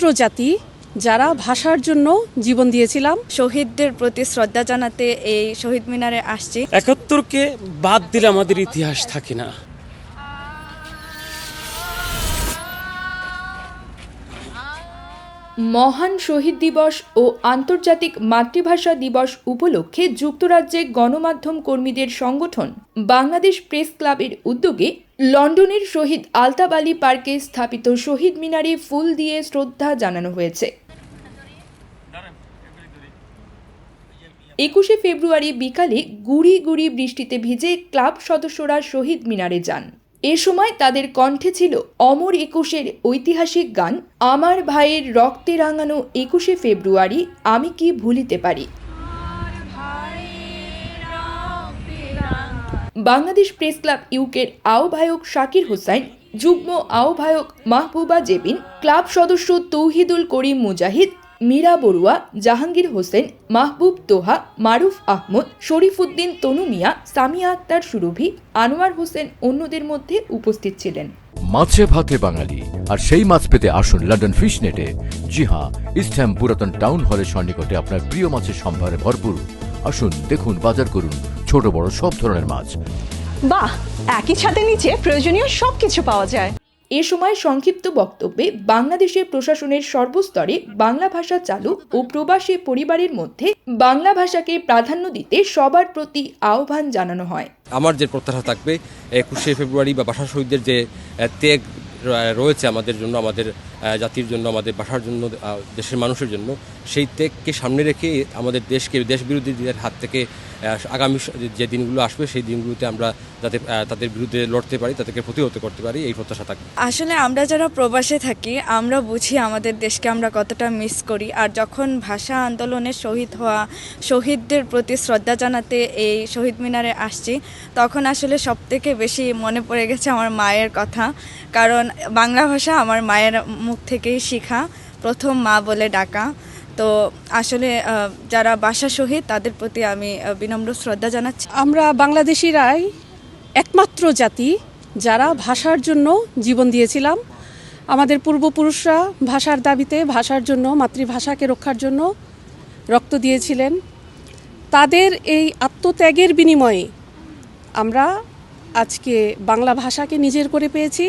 একমাত্র জাতি যারা ভাষার জন্য জীবন দিয়েছিলাম। শহীদদের প্রতি শ্রদ্ধা জানাতে এই শহীদ মিনারে আসছি। একাত্তরকে বাদ দিলে আমাদের ইতিহাস থাকে না। মহান শহীদ দিবস ও আন্তর্জাতিক মাতৃভাষা দিবস উপলক্ষে যুক্তরাজ্যে গণমাধ্যম কর্মীদের সংগঠন বাংলাদেশ প্রেস ক্লাবের উদ্যোগে লন্ডনের শহীদ আলতাব আলী পার্কে স্থাপিত শহীদ মিনারে ফুল দিয়ে শ্রদ্ধা জানানো হয়েছে। একুশে ফেব্রুয়ারি বিকালে গুড়ি গুড়ি বৃষ্টিতে ভিজে ক্লাব সদস্যরা শহীদ মিনারে যান। এ সময় তাদের কণ্ঠে ছিল অমর একুশের ঐতিহাসিক গান আমার ভাইয়ের রক্তে রাঙানো একুশে ফেব্রুয়ারি আমি কি ভুলিতে পারি? বাংলাদেশ প্রেস ক্লাব ইউকের আহ্বায়ক শাকির হোসাইন যুগ্ম আহ্বায়ক মাহবুবা জেবিন ক্লাব সদস্য তৌহিদুল করিম মুজাহিদ মীরা বড়ুয়া জাহাঙ্গীর হোসেন মাহবুব তোহা মারুফ আহমদ শরীফুদ্দিন তনু মিয়া সামিয়া আক্তার সুরভি আনোয়ার হোসেন অন্যদের মধ্যে উপস্থিত ছিলেন। মাছে ভাতে বাঙালি আর সেই মাছ পেতে আসুন লন্ডন ফিশ নেটে জি হ্যাঁ ইস্টহ্যাম পুরাতন টাউন হলের সন্নিকটে আপনার প্রিয় মাছের সম্ভারে ভরপুর। আসুন দেখুন বাজার করুন ছোট বড় সব ধরনের মাছ। বাহ একই ছাদের নিচে প্রয়োজনীয় সবকিছু পাওয়া যায়। এ সময় সংক্ষিপ্ত বক্তব্যে বাংলাদেশের প্রশাসনের সর্বস্তরে বাংলা ভাষা চালু ও প্রবাসী পরিবারের মধ্যে বাংলা ভাষাকে প্রাধান্য দিতে সবার প্রতি আহ্বান জানানো হয়। আমার যে প্রত্যাশা থাকবে, একুশে ফেব্রুয়ারি বা ভাষা শহীদদের যে ত্যাগ রয়েছে আমাদের জন্য, আমাদের জাতির জন্য, আমাদের ভাষার জন্য দেশের মানুষের জন্য, সেই ত্যাগকে সামনে রেখে আমাদের দেশকে দেশ বিরোধীদের হাত থেকে আগামী যে দিনগুলো আসবে, সেই দিনগুলোতে আমরা যাতে তাদের বিরুদ্ধে লড়তে পারি, তাদেরকে প্রতিহত করতে পারি, এই প্রত্যাশা থাকবে। আসলে আমরা যারা প্রবাসে থাকি, আমরা বুঝি আমাদের দেশকে আমরা কতটা মিস করি, আর যখন ভাষা আন্দোলনে শহীদ হওয়া, শহীদদের প্রতি শ্রদ্ধা জানাতে এই শহীদ মিনারে আসছি, তখন আসলে সব থেকে বেশি মনে পড়ে গেছে আমার মায়ের কথা, কারণ বাংলা ভাষা আমার মায়ের মুখ থেকেই শেখা, প্রথম মা বলে ডাকা। তো আসলে যারা ভাষা শহীদ, তাদের প্রতি আমি বিনম্র শ্রদ্ধা জানাচ্ছি। আমরা বাংলাদেশিরাই একমাত্র জাতি যারা ভাষার জন্য জীবন দিয়েছিলাম। আমাদের পূর্বপুরুষরা ভাষার দাবিতে, ভাষার জন্য, মাতৃভাষাকে রক্ষার জন্য রক্ত দিয়েছিলেন। তাদের এই আত্মত্যাগের বিনিময়ে আমরা আজকে বাংলা ভাষাকে নিজের করে পেয়েছি।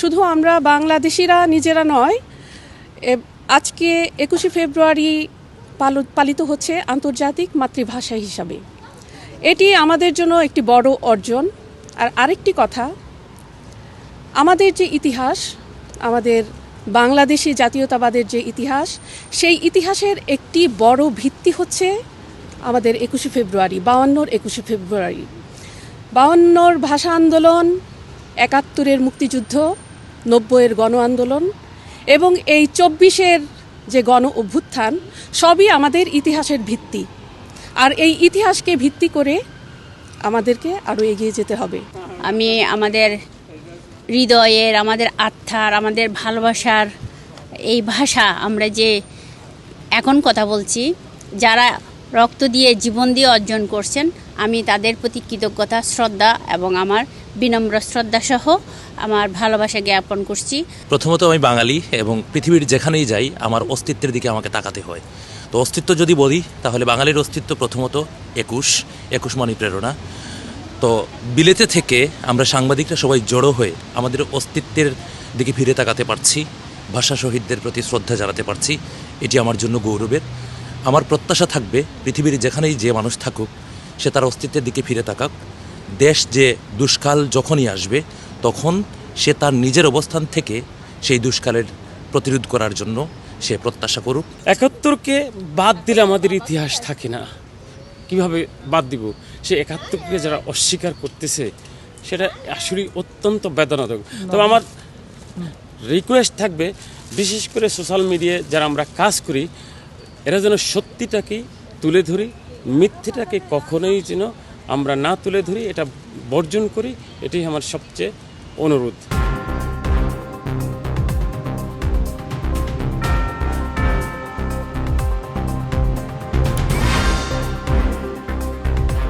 শুধু আমরা বাংলাদেশিরা নিজেরা নয় আজকে একুশে ফেব্রুয়ারি পালিত হচ্ছে আন্তর্জাতিক মাতৃভাষা হিসাবে। এটি আমাদের জন্য একটি বড় অর্জন। আর আরেকটি কথা, আমাদের যে ইতিহাস, আমাদের বাংলাদেশি জাতীয়তাবাদের যে ইতিহাস, সেই ইতিহাসের একটি বড় ভিত্তি হচ্ছে আমাদের একুশে ফেব্রুয়ারি বাউান্নর একুশে ফেব্রুয়ারি। বাউান্নর ভাষা আন্দোলন, একাত্তরের মুক্তিযুদ্ধ, নব্বইয়ের গণ আন্দোলন এবং এই চব্বিশের যে গণ অভ্যুত্থান, সবই আমাদের ইতিহাসের ভিত্তি। আর এই ইতিহাসকে ভিত্তি করে আমাদেরকে আরও এগিয়ে যেতে হবে। আমি আমাদের হৃদয়ের, আমাদের আত্মার, আমাদের ভালোবাসার এই ভাষা আমরা যে এখন কথা বলছি, যারা রক্ত দিয়ে জীবন দিয়ে অর্জন করছেন আমি তাদের প্রতি কৃতজ্ঞতা, শ্রদ্ধা এবং আমার বিনম্র শ্রদ্ধা সহ আমার ভালোবাসা জ্ঞাপন করছি। প্রথমত আমি বাঙালি এবং পৃথিবীর যেখানেই যাই, আমার অস্তিত্বের দিকে আমাকে তাকাতে হয়। তো অস্তিত্ব যদি বলি, তাহলে বাঙালির অস্তিত্ব প্রথমত একুশ একুশ মানি প্রেরণা। তো বিলেতে থেকে আমরা সাংবাদিকরা সবাই জড়ো হয়ে আমাদের অস্তিত্বের দিকে ফিরে তাকাতে পারছি, ভাষা শহীদদের প্রতি শ্রদ্ধা জানাতে পারছি। এটি আমার জন্য গৌরবের। আমার প্রত্যাশা থাকবে, পৃথিবীর যেখানেই যে মানুষ থাকুক সে তার অস্তিত্বের দিকে ফিরে তাকাক। দেশ যে দুষ্কাল যখনই আসবে, তখন সে তার নিজের অবস্থান থেকে সেই দুষ্কালের প্রতিরোধ করার জন্য সে প্রত্যাশা করুক। একাত্তরকে বাদ দিলে আমাদের ইতিহাস থাকে না। কীভাবে বাদ দিব? সে একাত্তরকে যারা অস্বীকার করতেছে, সেটা আসলে অত্যন্ত বেদনাদায়ক। তবে আমার রিকোয়েস্ট থাকবে, বিশেষ করে সোশ্যাল মিডিয়ায় যারা আমরা কাজ করি, এরা যেন সত্যিটাকেই তুলে ধরি মিথ্যেটাকে কখনোই যেন আমরা না তুলে ধরি এটা বর্জন করি এটাই আমার সবচেয়ে অনুরোধ।